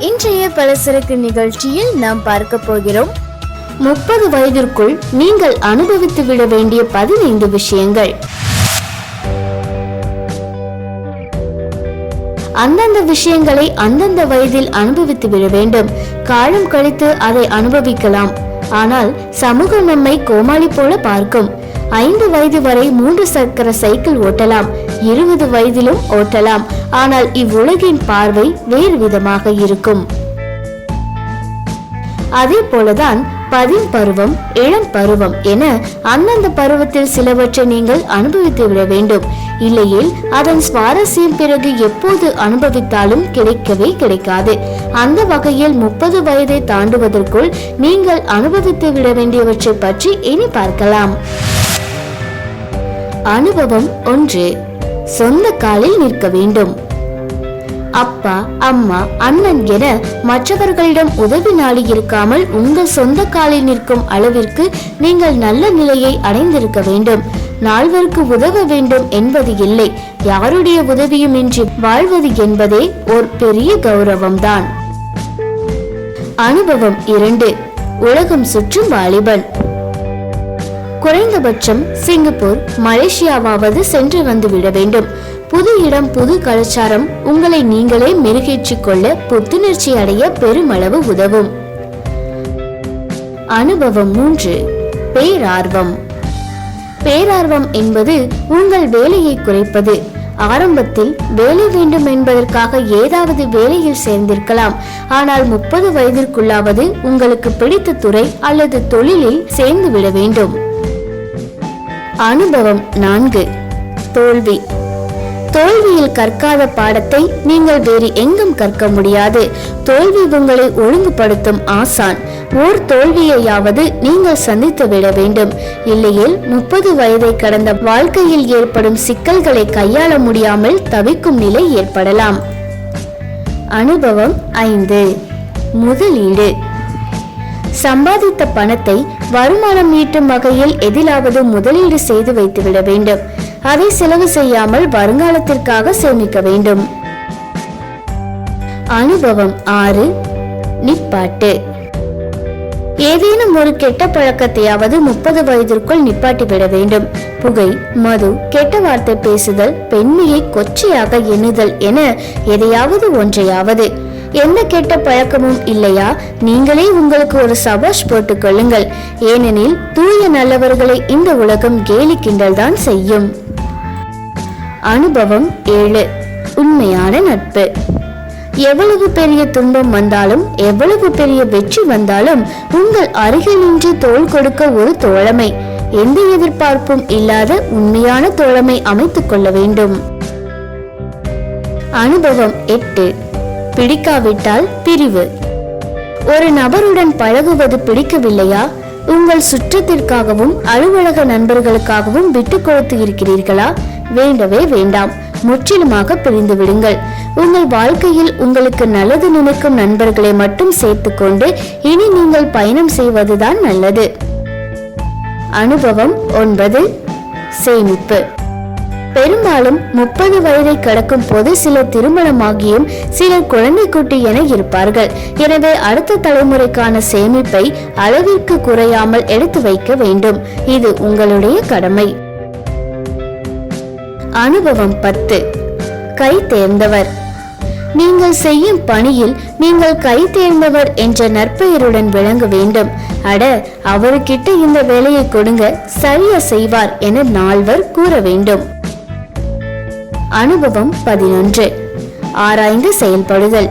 இன்றைய பலசரக்கு நிகழ்ச்சியில் நாம் பார்க்க போகிறோம். முப்பது வயதிற்குள் நீங்கள் அனுபவித்து விட வேண்டிய பதினைந்து விஷயங்கள். அந்தந்த விஷயங்களை அந்தந்த வயதில் அனுபவித்து விட வேண்டும். காலம் கழித்து அதை அனுபவிக்கலாம். ஆனால் சமூகம் நம்மை கோமாளி போல பார்க்கும். ஐந்து வயது வரை மூன்று சக்கர சைக்கிள் ஓட்டலாம் இருபது வயதிலும் ஓட்டலாம். ஆனால் இவ்வுலகின் பார்வை வேறு விதமாக இருக்கும். அதே போலதான் பதின் பருவம் இளம் பருவம் என அந்தந்த பருவத்தில் சிலவற்றை நீங்கள் அனுபவித்து விட வேண்டும். இல்லையில் அதன் சுவாரஸ்யம் பிறகு எப்போது அனுபவித்தாலும் கிடைக்கவே கிடைக்காது. அந்த வகையில் முப்பது வயதை தாண்டுவதற்குள் நீங்கள் அனுபவித்து விட வேண்டியவற்றை பற்றி இனி பார்க்கலாம். அனுபவம் ஒன்று. சொந்த காலில் நிற்க வேண்டும். அப்பா அம்மா அண்ணன் என மற்றவர்களிடம் உதவி நாடி இருக்காமல் உங்கள் சொந்த காலில் நிற்கும் அளவிற்கு நீங்கள் நல்ல நிலையை அடைந்திருக்க வேண்டும். நால்வருக்கு உதவ வேண்டும் என்பது இல்லை. யாருடைய உதவியும் இன்றி வாழ்வது என்பதே ஒரு பெரிய கௌரவம்தான். அனுபவம் இரண்டு. உலகம் சுற்றும் வாலிபன். குறைந்தபட்சம் சிங்கப்பூர் மலேசியாவாவது சென்று வந்து விட வேண்டும். புது இடம் புது கலாச்சாரம் உங்களை நீங்களே மெருகேற்றிக் கொள்ள புத்துணர்ச்சி அடைய பெருமளவு உதவும். அனுபவம் மூன்று பேரார்வம். பேரார்வம் என்பது உங்கள் வேலையை குறைப்பது. ஆரம்பத்தில் வேலை வேண்டும் என்பதற்காக ஏதாவது வேலையில் சேர்ந்திருக்கலாம். ஆனால் முப்பது வயதிற்குள்ளாவது உங்களுக்கு பிடித்த துறை அல்லது தொழிலில் சேர்ந்து விட வேண்டும். அனுபவம் நான்கு. தோல்வி. தோல்வியில் கற்காத பாடத்தை நீங்கள் வேறு எங்கும் கற்க முடியாது. தோல்வி உங்களை ஒழுங்குபடுத்தும் ஆசான். ஓர் தோல்வியையாவது நீங்கள் சந்தித்து விட வேண்டும். இல்லையில் முப்பது வயதை கடந்த வாழ்க்கையில் ஏற்படும் சிக்கல்களை கையாள முடியாமல் தவிக்கும் நிலை ஏற்படலாம். அனுபவம் ஐந்து. முதலீடு. சம்பாதித்த பணத்தை வருமானம் ஈட்டும் வகையில் எதிலாவது முதலீடு செய்து வைத்துவிட வேண்டும். அதை செலவு செய்யாமல் வருங்காலத்திற்காக சேமிக்க வேண்டும். அனுபவம் ஆறு நிப்பாட்டு. ஏதேனும் ஒரு கெட்ட பழக்கத்தையாவது முப்பது வயதிற்குள் நிப்பாட்டிவிட வேண்டும். புகை மது கெட்ட வார்த்தை பேசுதல் பெண்மையை கொச்சையாக எண்ணுதல் என எதையாவது ஒன்றையாவது எந்த கெட்ட பழக்கமும் இல்லையா? நீங்களே உங்களுக்கு ஒரு சபாஷ் போட்டுக் கொள்ளுங்கள். ஏனெனில் தூய நல்லவர்களை இந்த உலகம் கேலி கிண்டல் தான் செய்யும். அனுபவம் ஏழு. உண்மையான நட்பு. எவ்வளவு பெரிய துன்பம் வந்தாலும் எவ்வளவு பெரிய வெற்றி வந்தாலும் உங்கள் அருகில் நின்று தோள் கொடுக்க ஒரு தோழமை. எந்த எதிர்பார்ப்பும் இல்லாத உண்மையான தோழமை அமைத்துக் கொள்ள வேண்டும். அனுபவம் எட்டு. பிடிக்காவிட்டால் பிரிவு. ஒரு நபருடன் பழகுவது பிடிக்கவில்லையா? உங்கள் சுற்றத்திற்காகவும் அலுவலக நண்பர்களுக்காகவும் விட்டு கொடுத்து இருக்கிறீர்களா? வேண்டவே வேண்டாம். முற்றிலுமாக பிரிந்து விடுங்கள். உங்கள் வாழ்க்கையில் உங்களுக்கு நல்லது நினைக்கும் நண்பர்களை மட்டும் சேர்த்துக்கொண்டு இனி நீங்கள் பயணம் செய்வதுதான் நல்லது. அனுபவம் ஒன்பது. சேமிப்பு. பெரும்பாலும் முப்பது வயதை கடக்கும் போது சிலர் திருமணமாகியும் சிலர் குழந்தை குட்டி என இருப்பார்கள். எனவே அடுத்த தலைமுறைக்கான சேமிப்பை அளவிற்கு குறையாமல் எடுத்து வைக்க வேண்டும். இது உங்களுடைய கடமை. அனுபவம் பத்து. கை தேர்ந்தவர். நீங்கள் செய்யும் பணியில் நீங்கள் கை தேர்ந்தவர் என்ற நற்பெயருடன் விளங்க வேண்டும். அட அவருக்கிட்ட இந்த வேலையை கொடுங்க சரியா செய்வார் என நால்வர் கூற வேண்டும். அனுபவம் பதினொன்று. ஆராய்ந்து செயல்படுதல்.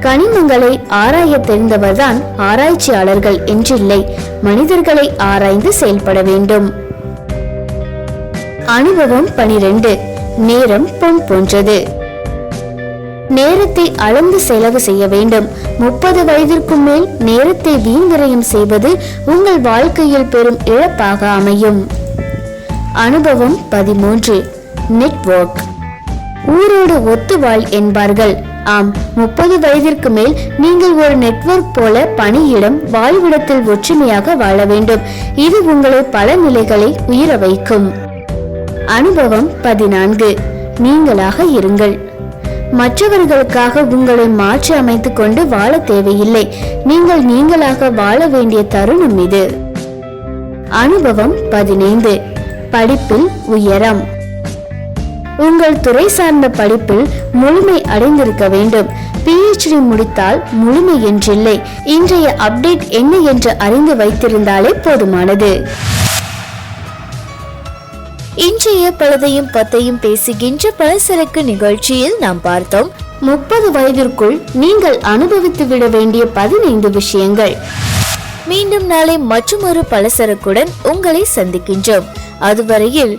கனிமங்களை ஆராய தெரிந்தவர்தான் ஆராய்ச்சியாளர்கள் என்றில்லை மனிதர்களை ஆராய்ந்து செயல்பட வேண்டும். அனுபவம் பனிரெண்டு. நேரம் பொன் போன்றது. நேரத்தை அளந்து செலவு செய்ய வேண்டும். முப்பது வயதிற்கும் மேல் நேரத்தை வீண்விரயம் செய்வது உங்கள் வாழ்க்கையில் பெரும் இழப்பாக அமையும். அனுபவம் பதிமூன்று. நெட்வொர்க். ஊரோடு ஒத்து வாழ் என்பார்கள். ஆம் முப்பது வயதிற்கு மேல் நீங்கள் ஒரு நெட்வொர்க் போல பணியிடம் வாழ்விடத்தில் ஒற்றுமையாக வாழ வேண்டும். இது உங்களை பல நிலைகளை உயிர வைக்கும். அனுபவம் பதினான்கு. நீங்களாக இருங்கள். மற்றவர்களுக்காக உங்களை மாற்றி அமைத்துக் கொண்டு வாழ தேவையில்லை. நீங்கள் நீங்களாக வாழ வேண்டிய தருணம் இது. அனுபவம் பதினைந்து. படிப்பில் உயரம். உங்கள் துறை சார்ந்த படிப்பில் முழுமை அடைந்திருக்க வேண்டும். பிஹெச்டி முடித்தால் முழுமை என்றில்லை. இன்றைய அப்டேட் என்ன என்று அறிந்து வைத்திருந்தாலே போதுமானது. இன்றைய பழுதையும் பத்தையும் பேசுகின்ற பலசரக்கு நிகழ்ச்சியில் நாம் பார்த்தோம். முப்பது வயதிற்குள் நீங்கள் அனுபவித்து விட வேண்டிய பதினைந்து விஷயங்கள். மீண்டும் நாளை மற்றொரு பலசரக்குடன் உங்களை சந்திக்கின்றோம். அதுவரையில்